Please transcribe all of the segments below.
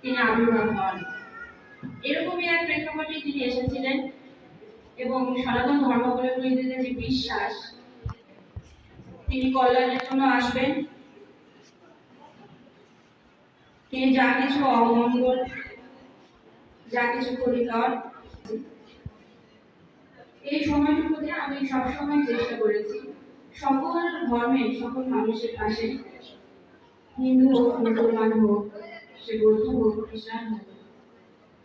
তিনি আবির্ভাব হন। এরকমই এক প্রেক্ষাপটে তিনি এসেছিলেন এবং সনাতন ধর্মাবলম্বীদের যে বিশ্বাস, তিনি কল্যাণের জন্য আসবেন। তিনি যা কিছু অমঙ্গল, যা কিছু ক্ষতিকর এই সময়টুকুতে আমি সবসময় চেষ্টা করেছি সকল ধর্মের, সকল মানুষের পাশে হিন্দু হোক, মুসলমান হোক সে বৌদ্ধ হোক খ্রিস্টান হোক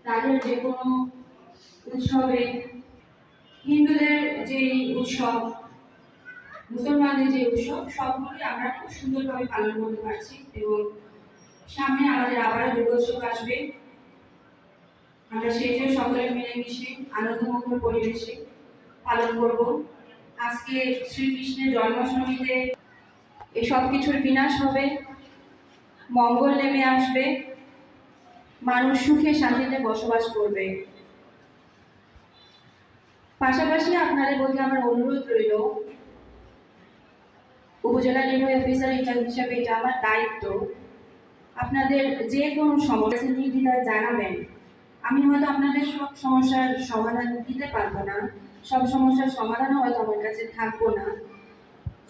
তাদের যে কোনো উৎসবে হিন্দুদের যে উৎসব, মুসলমানদের যে উৎসব সবগুলোই আমরা খুব সুন্দরভাবে পালন করতে পারছি এবং সামনে আমাদের আবারও দুর্গোৎসব আসবে। আমরা সেটিও সকলে মিলেমিশে আনন্দমুখর পরিবেশে পালন করব। আজকে শ্রীকৃষ্ণের জন্মাষ্টমীতে এই সব কিছুর বিনাশ হবে, মঙ্গল নেমে আসবে। মানুষ সুখে শান্তিতে বসবাস করবে। পাশাপাশি আপনাদের প্রতি আমার অনুরোধ রইল, উপজেলা নির্বাহী অফিসার হিসাবে এটা আমার দায়িত্ব। আপনাদের যে কোনো সমস্যা নির্দ্বিধায় জানাবেন। আমি হয়তো আপনাদের সব সমস্যার সমাধান দিতে পারব না। সব সমস্যার সমাধানও হয়তো আমার কাছে থাকব না।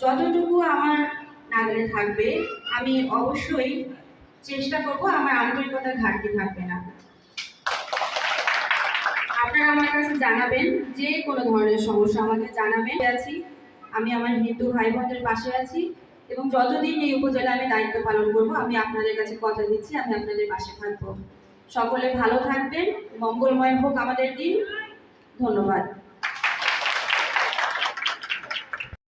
যতটুকু আমার নাগালে থাকবে, আমি অবশ্যই চেষ্টা করব, আমার আন্তরিকতার ঘাটতি থাকবে না। আপনারা আমার কাছে জানাবেন, যে কোনো ধরনের সমস্যা আমাকে জানাবেন। আছি, আমি আমার হিন্দু ভাই বোনদের পাশে আছি এবং যতদিন এই উপজেলা আমি দায়িত্ব পালন করব, আমি আপনাদের কাছে কথা দিচ্ছি, আমি আপনাদের পাশে থাকব। সকলে ভালো থাকবেন, মঙ্গলময় হোক আমাদের দিন। ধন্যবাদ।